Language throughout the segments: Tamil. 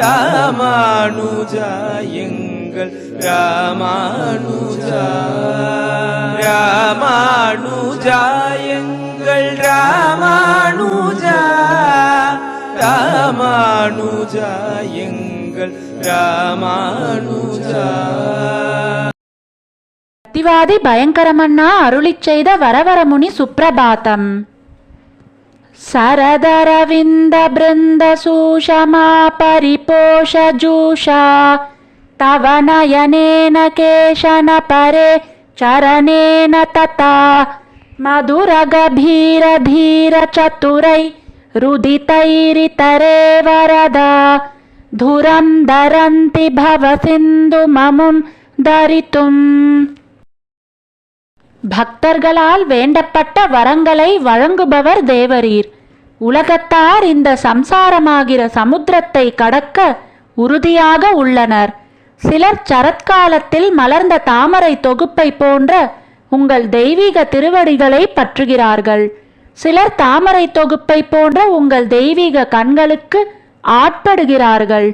ராமானுஜா எங்கள் ராமானுஜா. ராமானுஜா எங்கள் ராமானுஜா. ராமானுஜா எங்கள் ராமானுஜா. அத்திவாதி பயங்கரமன்னா அருளிச் செய்த வரவரமுனி சுப்ரபாதம் शरदरविन्दबृन्दसूषमा परिपोषजूषा तव नयनेन केशन परे चरणेन तथा। मधुरगभीरधीरचतुरै रुदितैरितरे वरदा। धुरं धरन्ति भव सिन्धुममुं धरितुम्। பக்தர்களால் வேண்டப்பட்ட வரங்களை வழங்குபவர் தேவரீர். உலகத்தார் இந்த சம்சாரமாகிற சமுத்திரத்தை கடக்க உறுதியாக உள்ளனர். சிலர் சரத்காலத்தில் மலர்ந்த தாமரை தொகுப்பை போன்ற உங்கள் தெய்வீக திருவடிகளை பற்றுகிறார்கள். சிலர் தாமரை தொகுப்பை போன்ற உங்கள் தெய்வீக கண்களுக்கு ஆட்படுகிறார்கள்.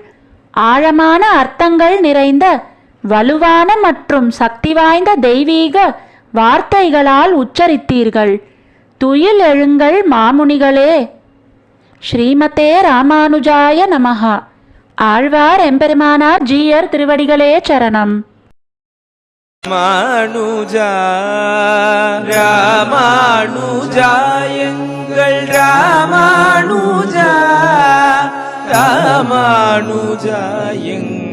ஆழமான அர்த்தங்கள் நிறைந்த வலுவான மற்றும் சக்தி வாய்ந்த தெய்வீக வார்த்தைகளால் உச்சரித்தீர்கள். துயில் எழுங்கள் மாமுனிகளே. ஸ்ரீமதே ராமானுஜாய நமஹா. ஆழ்வார் எம்பெருமானார் ஜீயர் திருவடிகளே சரணம். ராமானுஜா ராமானுஜா எங்கள் ராமானுஜா ராமானுஜா எங்கள்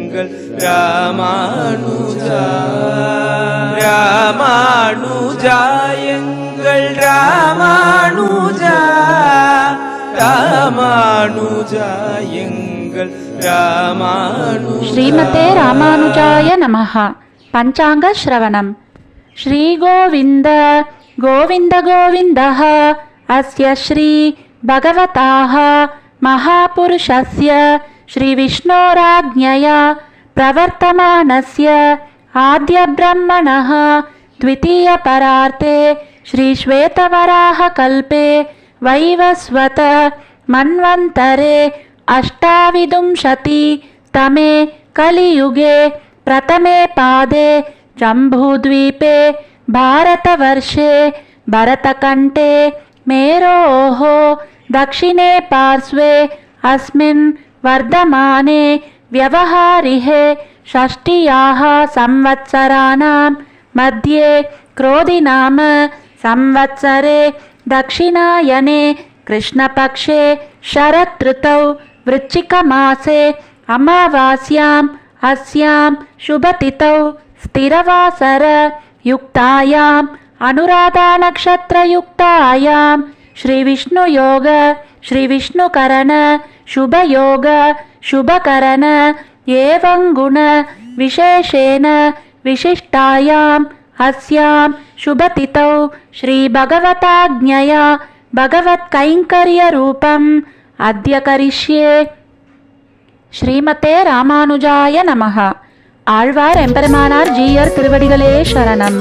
ராமானுஜா ராமானுஜா எங்கள் ராமானுஜா ராமானுஜா எங்கள் ராமானுஜா ஸ்ரீமதே ராமானுஜாய நமஹா பஞ்சாங்க ஸ்ரவணம் ஸ்ரீகோவிந்த கோவிந்த கோவிந்தः அஸ்ய ஸ்ரீ பகவதாः महापुरुषस्य श्रीविष्णोराज्ञया प्रवर्तमानस्य आद्यब्रह्मणः द्वितीयपरार्ते श्रीश्वेतवराहकल्पे वैवस्वत मन्वन्तरे अष्टाविंशति तमे कलियुगे प्रथमे पादे जम्बूद्वीपे भारतवर्षे भरतकण्ठे मेरोः दक्षिणे पार्श्वे अस्मिन् वर्धमाने व्यवहारिहे षष्टियाः संवत्सराणां मध्ये क्रोधिनाम संवत्सरे दक्षिणायने कृष्णपक्षे शरदृतौ वृश्चिकमासे अमावास्याम् अस्यां शुभतिथौ स्थिरवासर युक्तायाम् अनुराधानक्षत्रयुक्तायां श्रीविष्णुयोग श्रीविष्णुकरण शुभयोग शुभकरण एवं गुण विशेषेण विशिष्टायाम् अस्यां शुभतिथौ श्रीभगवताज्ञया भगवत्कैङ्कर्यरूपम् अद्य करिष्ये ஸ்ரீமதே ராமானுஜாய நமஹ ஆழ்வார் எம்பெருமானார் ஜீயர் திருவடிகளே சரணம்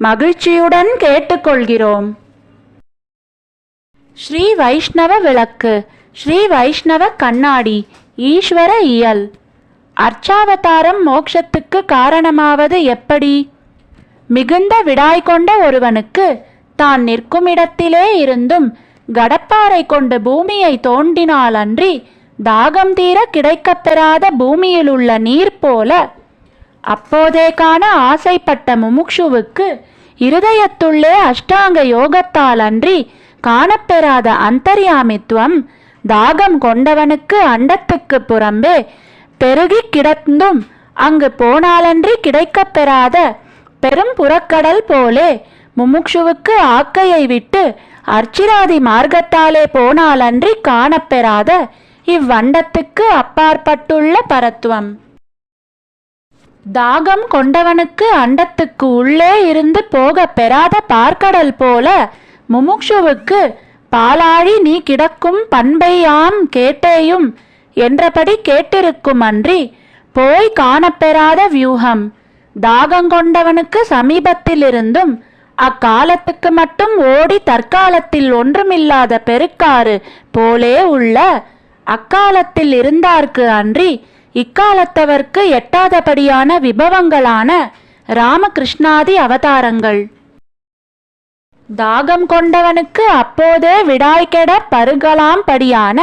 மகிழ்ச்சியுடன் கேட்டுக்கொள்கிறோம். ஸ்ரீ வைஷ்ணவ விளக்கு ஸ்ரீ வைஷ்ணவ கண்ணாடி ஈஸ்வர இயல். அர்ச்சாவதாரம் மோட்சத்துக்கு காரணமாவது எப்படி? மிகுந்த விடாய் கொண்ட ஒருவனுக்கு தான் நிற்கும் இடத்திலே இருந்தும் கடப்பாரை கொண்டு பூமியை தோண்டினாலன்றி தாகம் தீர கிடைக்கப்பெறாத பூமியிலுள்ள நீர் போல அப்போதே காண ஆசைப்பட்ட முமுக்ஷுவுக்கு இருதயத்துள்ளே அஷ்டாங்க யோகத்தால் அன்றி காணப்பெறாத அந்தர்யாமித்துவம் தாகம் கொண்டவனுக்கு அண்டத்துக்கு புறம்பே பெருகி கிடந்தும் அங்கு போனாலன்றி கிடைக்கப்பெறாத பெரும் புறக்கடல் போலே முமுக்ஷுவுக்கு ஆக்கையை விட்டு அர்ச்சிராதி மார்க்கத்தாலே போனாலன்றி காணப்பெறாத இவ்வண்டத்துக்கு அப்பாற்பட்டுள்ள பரத்துவம். தாகம் கொண்டவனுக்கு அண்டத்துக்கு உள்ளே இருந்து போக பெறாத பார்க்கடல் போல முமுக்ஷுவுக்கு பாலாழி நீ கிடக்கும் பண்பையாம் கேட்டேயும் என்றபடி கேட்டிருக்கும் அன்றி போய் காணப்பெறாத வியூகம். தாகங்கொண்டவனுக்கு சமீபத்திலிருந்தும் அக்காலத்துக்கு மட்டும் ஓடி தற்காலத்தில் ஒன்றுமில்லாத பெருக்காறு போலே உள்ள அக்காலத்தில் இருந்தார்க்கு அன்றி இக்காலத்தவர்க்கு எட்டாதபடியான விபவங்களான ராமகிருஷ்ணாதி அவதாரங்கள். தாகம் கொண்டவனுக்கு அப்போதே விடாய்கெட பருகலாம் படியான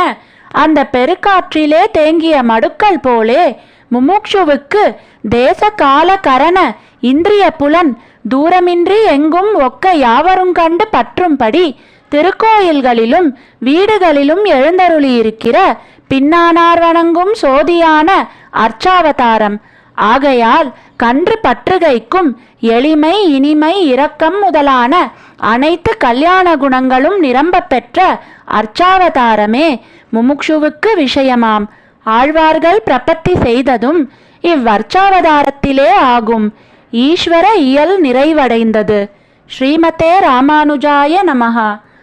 அந்த பெருக்காற்றிலே தேங்கிய மடுக்கள் போலே முமுக்ஷுவுக்கு தேச கால கரண இந்திரிய புலன் தூரமின்றி எங்கும் ஒக்க யாவரும் கண்டு பற்றும்படி திருக்கோயில்களிலும் வீடுகளிலும் எழுந்தருளியிருக்கிற பின்னானார் வணங்கும் சோதியான அர்ச்சாவதாரம். ஆகையால் கன்று பற்றுகைக்கும் எளிமை இனிமை இரக்கம் முதலான அனைத்து கல்யாண குணங்களும் நிரம்ப பெற்ற அர்ச்சாவதாரமே முமுக்ஷுவுக்கு விஷயமாம். ஆழ்வார்கள் பிரபத்தி செய்ததும் இவ்வர்ச்சாவதாரத்திலே ஆகும். ஈஸ்வர இயல் நிறைவடைந்தது. ஸ்ரீமதே ராமானுஜாய நமகா